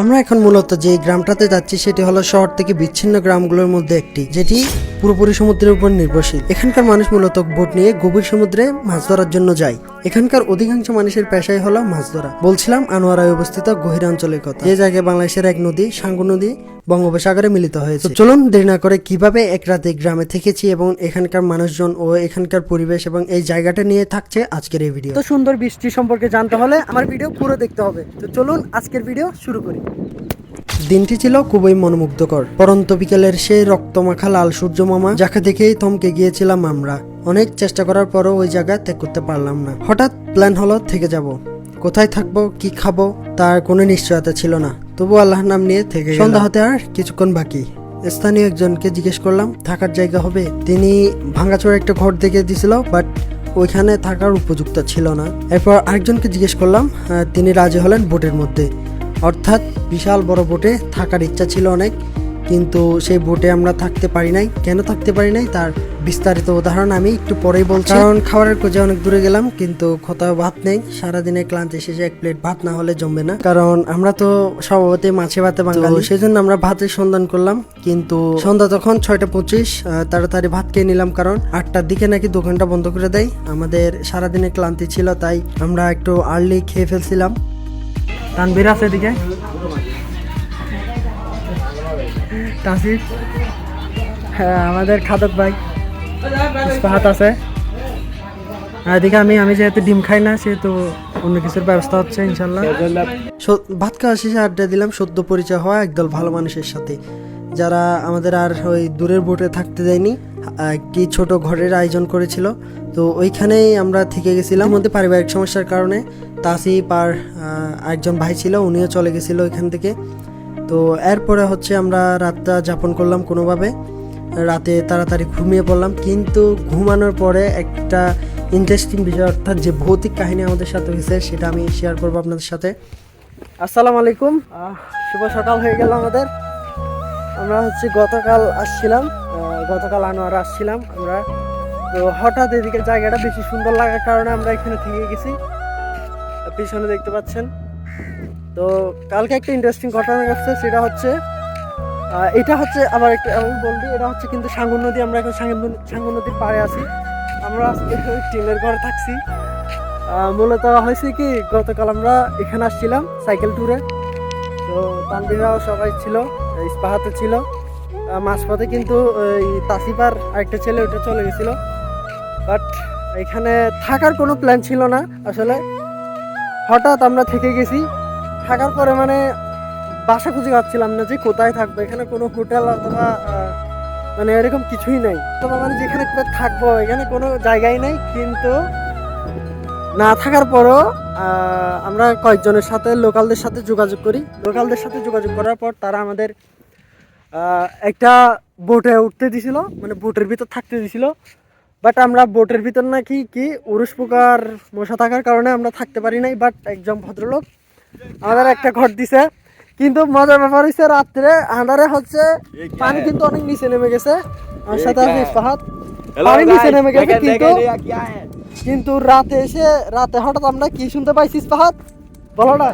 আমরা এখন মূলত যে গ্রামটাতে যাচ্ছি সেটি হলো শহর থেকে বিচ্ছিন্ন গ্রামগুলোর মধ্যে একটি, যেটি পুরোপুরি সমুদ্রের উপর নির্ভরশীল। এখানকার মানুষ মূলত বোট নিয়ে গভীর সমুদ্রে মাছ ধরার জন্য যায়। এখানকার অধিকাংশ মানুষের পেশাই হলো মাছ ধরা। বলছিলাম আনোয়ারায় অবস্থিত গহির অঞ্চলের কথা। যে জায়গায় বাংলাদেশের এক নদী, সাঙ্গু নদী বঙ্গোপসাগরে মিলিত হয়েছে। তো চলুন দেরি না করে কীভাবে এক রাতে গ্রামে থেকেছি এবং এখানকার মানুষজন ও এখানকার পরিবেশ এবং এই জায়গাটা নিয়ে থাকছে আজকের এই ভিডিও তো সুন্দর বৃষ্টি সম্পর্কে জানতে হলে আমার ভিডিও পুরো দেখতে হবে। তো চলুন আজকের ভিডিও শুরু করি। দিনটি ছিল খুবই মনোমুগ্ধকর। পরন্ত বিকেলের সেই রক্তমাখা লাল সূর্য মামা যাকে দেখেই থমকে গিয়েছিলাম আমরা। অনেক চেষ্টা করার পরও ওই জায়গা ত্যাগ করতে পারলাম না। হঠাৎ প্ল্যান হলো থেকে যাব। কোথায় থাকব, কি খাব, তার কোনো নিশ্চয়তা ছিল না। তবু আল্লাহর নাম নিয়ে থেকে সন্ধ্যা হতে আর কিছুক্ষণ বাকি। স্থানীয় একজনকে জিজ্ঞেস করলাম, থাকার জায়গা হবে? তিনি ভাঙাচোরা একটা ঘর দেখে দিছিল, বাট ওইখানে থাকার উপযুক্ত ছিল না। এরপর আরেকজনকে জিজ্ঞেস করলাম তিনি রাজি হলেন বোটের মধ্যে। অর্থাৎ বিশাল বড় বোটে থাকার ইচ্ছা ছিল অনেক। কিন্তু সেই বোটে আমরা থাকতে পারি নাই। কেন থাকতে পারি নাই? তার বিস্তারিত উদাহরণ আমি একটু পরেই বলছি। কারণ খাবারের খোঁজে অনেক দূরে গেলাম কিন্তু কোথাও ভাত নেই। সারাদিনে ক্লান্তি শেষে এক প্লেট ভাত না হলে জমবে না। কারণ আমরা তো স্বভাবতই মাছে ভাতে বাঙালি। সেজন্য আমরা ভাতের সন্ধান করলাম কিন্তু সন্ধ্যা তখন ছয়টা পঁচিশ তাড়াতাড়ি ভাত খেয়ে নিলাম। কারণ আটটার দিকে নাকি দোকানটা বন্ধ করে দেয়। আমাদের সারাদিনে ক্লান্তি ছিল তাই আমরা একটু আর্লি খেয়ে ফেলছিলাম। তানভীর আছে এদিকে? তাসিফ হ্যাঁ আমাদের খাদক ভাই। ইস্পাহাত আছে। এদিকে আমি আমি যেহেতু ডিম খাই না, সেহেতু অন্য কিছুর ব্যবস্থা হচ্ছে, ইনশাল্লাহ। ভাত খাওয়া শেষে আড্ডা দিলাম, সদ্য পরিচয় হওয়া একদল ভালো মানুষের সাথে। যারা আমাদের আর ওই দূরের বোটে থাকতে দেয়নি একটি ছোট ঘরের আয়োজন করেছিল। তো ওইখানেই আমরা থেকে গেছিলাম। মধ্যে পারিবারিক সমস্যার কারণে তাসিফ আর একজন ভাই ছিল, উনিও চলে গেছিল ওইখান থেকে। তো এরপরে হচ্ছে আমরা রাতটা যাপন করলাম কোনোভাবে। রাতে তাড়াতাড়ি ঘুমিয়ে পড়লাম। কিন্তু ঘুমানোর পরে একটা ইন্টারেস্টিং বিষয়, অর্থাৎ যে ভৌতিক কাহিনী আমাদের সাথে হয়েছে, সেটা আমি শেয়ার করব আপনাদের সাথে। আসসালামু আলাইকুম। শুভ সকাল হয়ে গেল আমাদের। আমরা হচ্ছে গতকাল আসছিলাম গতকাল আনোয়ার আসছিলাম আমরা। তো হঠাৎ এদিকে জায়গাটা বেশি সুন্দর লাগার কারণে আমরা এখানে থেকে গেছি। পিছনে দেখতে পাচ্ছেন তো কালকে একটা ইন্টারেস্টিং ঘটনা ঘটছে, সেটা হচ্ছে এটা হচ্ছে আবার একটা, আমি বলবি, এটা হচ্ছে কিন্তু সাঙ্গু নদী, আমরা এখন সাঙ্গু নদীর পাড়ে আছি। আমরা আজকে ঘরে থাকছি। মূলত হয়েছে কি, গতকাল আমরা এখানে আসছিলাম সাইকেল ট্যুরে তো তানবিরাও সবাই ছিল ইস্পাহাতে ছিল। মাঝপথে কিন্তু ওই তাসিফার আরেকটা ছেলে ওটা চলে গেছিল। বাট এখানে থাকার কোনো প্ল্যান ছিল না। আসলে হঠাৎ আমরা থেকে গেছি থাকার পরে মানে বাসা খুঁজে পাচ্ছিলাম না যে কোথায় থাকব, এখানে কোনো হোটেল অথবা মানে এরকম কিছুই নাই। তো মানে যেখানে থাকব, এখানে কোনো জায়গাই নেই, কিন্তু না থাকার পরও আমরা কয়েকজনের সাথে, লোকালদের সাথে যোগাযোগ করি। লোকালদের সাথে যোগাযোগ করার পর তারা আমাদের একটা বোটে উঠতে দিছিল মানে বোটের ভিতর থাকতে দিছিল। বাট আমরা বোটের ভিতর নাকি কি, উরুস পোকার মশা থাকার কারণে আমরা থাকতে পারি নাই, বাট একজন ভদ্রলোক আমাদের একটা ঘর দিছে। কিন্তু মজার ব্যাপার হচ্ছে রাত্রে আন্ধারে হচ্ছে পানি কিন্তু অনেক নিচে নেমে গেছে। আমার সাথে আছে ইস্পাহাত। পানি নিচে নেমে গেছে কিন্তু কিন্তু রাতে এসে রাতে হঠাৎ আমরা কি শুনতে পাইছিস পাহাত বলো না।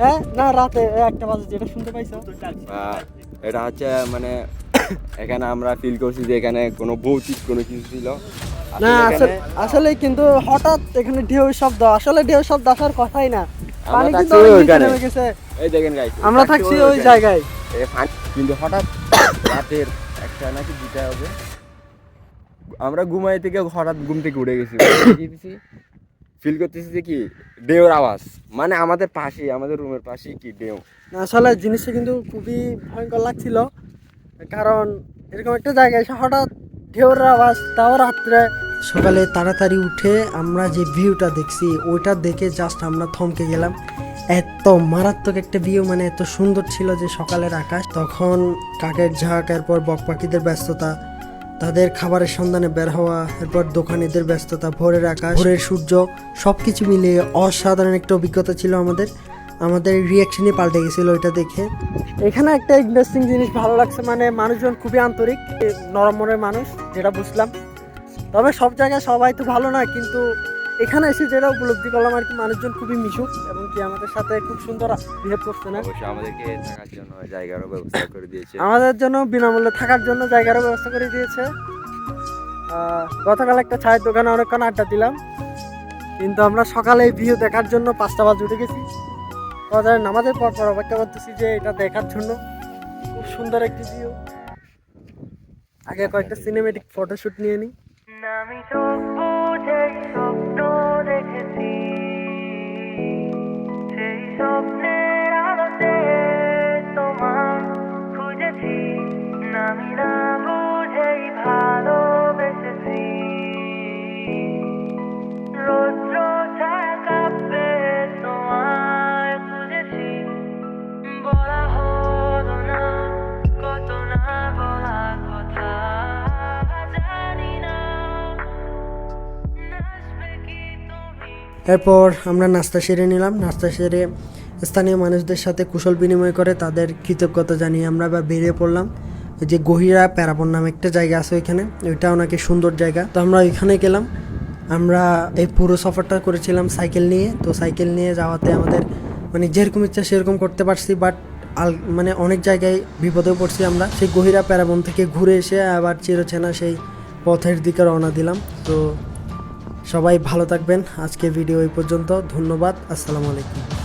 হ্যাঁ? না রাতে একটা বাজে যেটা শুনতে পাইছো। এটা হচ্ছে মানে এখানে আমরা ফিল করছি যে এখানে কোনো ভৌতিক কোনো কিছু ছিল। না আসলে আসলে কিন্তু হঠাৎ এখানে ঢেউ শব্দ। আসলে ঢেউ শব্দ আসার কথাই না। আমরা থাকছি ওইখানে। এই দেখেন গাইস আমরা থাকছি ওই জায়গায়। কিন্তু হঠাৎ রাতের একটা নাকি দুটা হবে। আমরা ঘুমাই থেকে হঠাৎ ঘুম থেকে উঠে গেছি। ফিল করতেছি যে কি ঢেউর আওয়াজ। মানে আমাদের পাশে আমাদের রুমের পাশে কি ঢেউ না, আসলে জিনিসটা কিন্তু খুবই ভয়ঙ্কর লাগছিল। কারণ এরকম একটা জায়গায় এসে হঠাৎ ঢেউর আওয়াজ তাও রাত্রে সকালে তাড়াতাড়ি উঠে আমরা যে ভিউটা দেখছি, ওইটা দেখে জাস্ট আমরা থমকে গেলাম। এত মারাত্মক একটা ভিউ মানে এত সুন্দর ছিল যে সকালের আকাশ। তখন কাকের ঝাঁক, এরপর বক পাখিদের ব্যস্ততা, তাদের খাবারের সন্ধানে বের হওয়া, এরপর দোকানিদের ব্যস্ততা, ভোরের আকাশ, ভোরের সূর্য সব কিছু মিলিয়ে অসাধারণ একটা অভিজ্ঞতা ছিল আমাদের। আমাদের রিয়াকশনই পাল্টে গেছিল ওইটা দেখে। এখানে একটা ইন্টারেস্টিং জিনিস ভালো লাগছে মানে মানুষজন খুবই আন্তরিক নরম মনের মানুষ, যেটা বুঝলাম। তবে সব জায়গায় সবাই তো ভালো না কিন্তু এখানে এসে যেটা উপলব্ধি করলাম আর কি মানুষজন খুবই মিশুক এবং কি আমাদের সাথে খুব সুন্দর বিহেভ করছে না? অবশ্যই আমাদেরকে থাকার জন্য জায়গারও ব্যবস্থা করে দিয়েছে। আমাদের জন্য বিনামূল্যে থাকার জন্য জায়গারও ব্যবস্থা করে দিয়েছে। গতকাল একটা চায়ের দোকানে অনেকক্ষণ আড্ডা দিলাম কিন্তু আমরা সকালে এই ভিউ দেখার জন্য পাঁচটা বাজে উঠে গেছি। বাজারে নামাজের পর পর অপেক্ষা করতেছি যে এটা দেখার জন্য। খুব সুন্দর একটি ভিউ। আগে কয়েকটা সিনেমেটিক ফটোশ্যুট নিয়ে নিই। আমি চোখ এরপর আমরা নাস্তা সেরে নিলাম। নাস্তা সেরে স্থানীয় মানুষদের সাথে কুশল বিনিময় করে তাদের কৃতজ্ঞতা জানিয়ে আমরা বা বেরিয়ে পড়লাম। যে গহিরা প্যারাবন নামে একটা জায়গা আছে ওইখানে। ওইটা নাকি সুন্দর জায়গা। তো আমরা ওইখানে গেলাম। আমরা এই পুরো সফরটা করেছিলাম সাইকেল নিয়ে। তো সাইকেল নিয়ে যাওয়াতে আমাদের মানে যেরকম ইচ্ছা সেরকম করতে পারছি, বাট আল মানে অনেক জায়গায় বিপদেও পড়ছি আমরা। সেই গহিরা প্যারাবন থেকে ঘুরে এসে আবার চিরচেনা সেই পথের দিকে রওনা দিলাম। তো সবাই ভালো থাকবেন। আজকে ভিডিও এই পর্যন্ত। ধন্যবাদ। আসসালামু আলাইকুম।